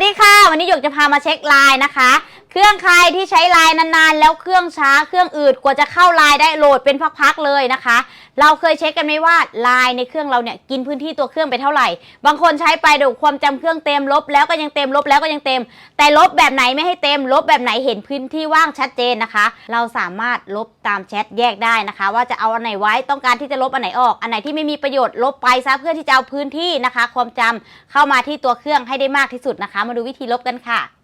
สดีค่ะ วันนี้หยกจะพามาเช็คไลน์นะคะ เครื่องใครที่ใช้ไลน์นานๆ แล้วเครื่องช้าเครื่องอืดกว่าจะเข้าไลน์ได้โหลดเป็นพักๆเลยนะคะ เราเคยเช็คกันไหมว่าไลน์ในเครื่องเราเนี่ยกินพื้นที่ตัวเครื่องไปเท่าไหร่ บางคนใช้ไปดี๋ยวความจำเครื่องเต็มลบ แล้วก็ยังเต็มลบแล้วก็ยังเต็ม แต่ลบแบบไหนไม่ให้เต็ม ลบแบบไหนเห็นพื้นที่ว่างชัดเจนนะคะ เราสามารถลบตามแชทแยกได้นะคะ ว่าจะเอาอันไหนไว้ต้องการที่จะลบอันไหนออก อันไหนที่ไม่มีประโยชน์ลบไปซะเพื่อที่จะเอาพื้นที่นะคะ ความจำเข้ามาที่ตัวเครื่องให้ได้มากที่สุดนะคะ มาดูวิธีลบกันค่ะ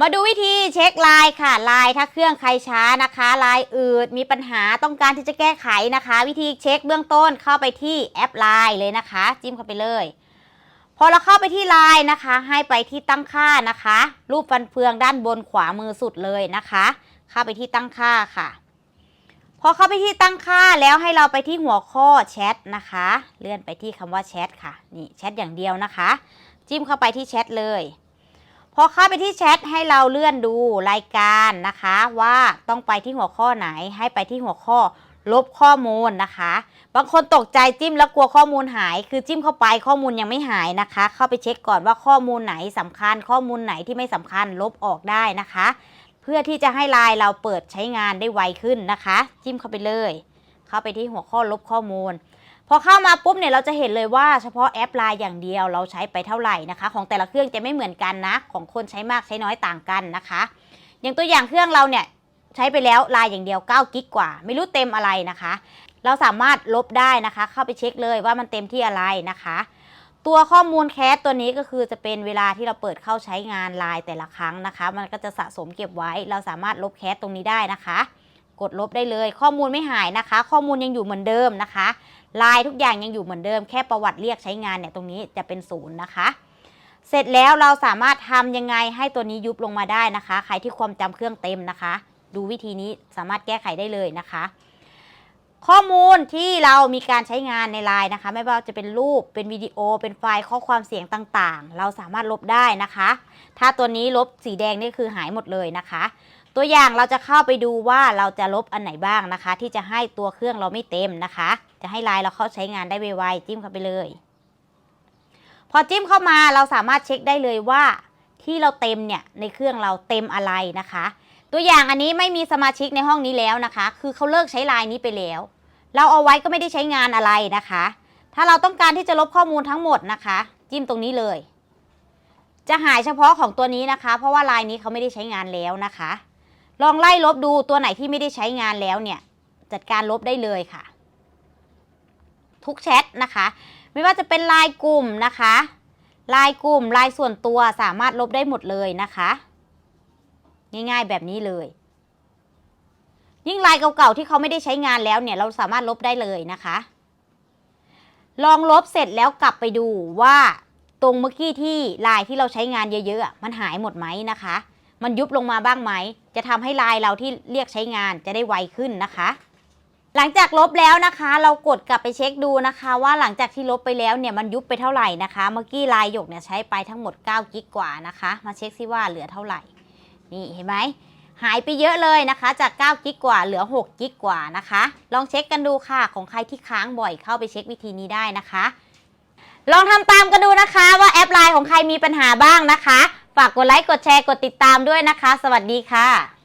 มาดูวิธีเช็คลน์ค่ะลน์ถ้าเครื่องใครช้านะคะลน์อืดมีปัญหาต้องการที่จะแก้ไขนะคะ วิธีเช็คเบื้องต้นเข้าไปที่แอปไลน์เลยนะคะ จิ้มเข้าไปเลย พอเราเข้าไปที่ไลน์นะคะ ให้ไปที่ตั้งค่านะคะ รูปฟันเฟืองด้านบนขวามือสุดเลยนะคะ เข้าไปที่ตั้งค่าค่ะ พอเข้าไปที่ตั้งค่าแล้วให้เราไปที่หัวข้อแชทนะคะ เลื่อนไปที่คำว่าแชทค่ะนี่แชทอย่างเดียวนะคะ จิ้มเข้าไปที่แชทเลย พอเข้าไปที่แชทให้เราเลื่อนดูรายการนะคะ ว่าต้องไปที่หัวข้อไหนให้ไปที่หัวข้อลบข้อมูลนะคะ บางคนตกใจจิ้มแล้วกลัวข้อมูลหาย คือจิ้มเข้าไปข้อมูลยังไม่หายนะคะ เข้าไปเช็คก่อนว่าข้อมูลไหนสำคัญ ข้อมูลไหนที่ไม่สำคัญลบออกได้นะคะ เพื่อที่จะให้ไลน์เราเปิดใช้งานได้ไวขึ้นนะคะ จิ้มเข้าไปเลย เข้าไปที่หัวข้อลบข้อมูล พอเข้ามาปุ๊บเนี่ยเราจะเห็นเลยว่าเฉพาะแอปไลน์อย่างเดียวเราใช้ไปเท่าไหร่นะคะ ของแต่ละเครื่องจะไม่เหมือนกันนะ ของคนใช้มากใช้น้อยต่างกันนะคะ อย่างตัวอย่างเครื่องเราเนี่ยใช้ไปแล้วไลน์อย่างเดียว9กิกกว่า ไม่รู้เต็มอะไรนะคะ เราสามารถลบได้นะคะ เข้าไปเช็คเลยว่ามันเต็มที่อะไรนะคะ ตัวข้อมูลแคสตัวนี้ก็คือจะเป็นเวลาที่เราเปิดเข้าใช้งานไลน์แต่ละครั้งนะคะ มันก็จะสะสมเก็บไว้ เราสามารถลบแคสตรงนี้ได้นะคะ กดลบได้เลย ข้อมูลไม่หายนะคะ ข้อมูลยังอยู่เหมือนเดิมนะคะ ลายทุกอย่างยังอยู่เหมือนเดิมแค่ประวัติเรียกใช้งานเนี่ยตรงนี้จะเป็นศูนย์นะคะ เสร็จแล้วเราสามารถทำยังไงให้ตัวนี้ยุบลงมาได้นะคะ ใครที่ความจำเครื่องเต็มนะคะ ดูวิธีนี้สามารถแก้ไขได้เลยนะคะ ข้อมูลที่เรามีการใช้งานในไลน์นะคะ ไม่ว่าจะเป็นรูปเป็นวิดีโอ เป็นไฟล์ข้อความเสียงต่างๆ เราสามารถลบได้นะคะ ถ้าตัวนี้ลบสีแดงนี่คือหายหมดเลยนะคะ ตัวอย่างเราจะเข้าไปดูว่าเราจะลบอันไหนบ้างนะคะ ที่จะให้ตัวเครื่องเราไม่เต็มนะคะ จะให้ไลน์เราเข้าใช้งานได้ไวๆจิ้มเข้าไปเลย พอจิ้มเข้ามาเราสามารถเช็คได้เลยว่าที่เราเต็มเนี่ยในเครื่องเราเต็มอะไรนะคะ ตัวอย่างอันนี้ไม่มีสมาชิกในห้องนี้แล้วนะคะ คือเขาเลิกใช้ไลน์นี้ไปแล้ว เราเอาไว้ก็ไม่ได้ใช้งานอะไรนะคะ ถ้าเราต้องการที่จะลบข้อมูลทั้งหมดนะคะ จิ้มตรงนี้เลย จะหายเฉพาะของตัวนี้นะคะ เพราะว่าไลน์นี้เขาไม่ได้ใช้งานแล้วนะคะ ลองไล่ลบดูตัวไหนที่ไม่ได้ใช้งานแล้วเนี่ย จัดการลบได้เลยค่ะ ทุกแชทนะคะ ไม่ว่าจะเป็นไลน์กลุ่มนะคะไลน์กลุ่มไลน์ส่วนตัวสามารถลบได้หมดเลยนะคะ ง่าย ๆ แบบนี้เลย ยิ่งลน์เก่าๆที่เขาไม่ได้ใช้งานแล้วเนี่ย เราสามารถลบได้เลยนะคะ ลองลบเสร็จแล้วกลับไปดูว่าตรงเมื่อกี้ที่ลน์ที่เราใช้งานเยอะๆมันหายหมดไหมนะคะ มันยุบลงมาบ้างไหม จะทำให้ลน์เราที่เรียกใช้งานจะได้ไวขึ้นนะคะ หลังจากลบแล้วนะคะ เรากดกลับไปเช็คดูนะคะ ว่าหลังจากที่ลบไปแล้วเนี่ยมันยุบไปเท่าไหร่นะคะ เมื่อกี้ลน์หยกเนี่ยใช้ไปทั้งหมด9กิกกว่านะคะ มาเช็คซิว่าเหลือเท่าไหร่ นี่เห็นไหมหายไปเยอะเลยนะคะ จาก 9 กิกกว่าเหลือ 6 กิกกว่านะคะ ลองเช็คกันดูค่ะ ของใครที่ค้างบ่อยเข้าไปเช็ควิธีนี้ได้นะคะ ลองทำตามกันดูนะคะว่าแอปไลน์ของใครมีปัญหาบ้างนะคะ ฝากกดไลค์ กดแชร์ กดติดตามด้วยนะคะ สวัสดีค่ะ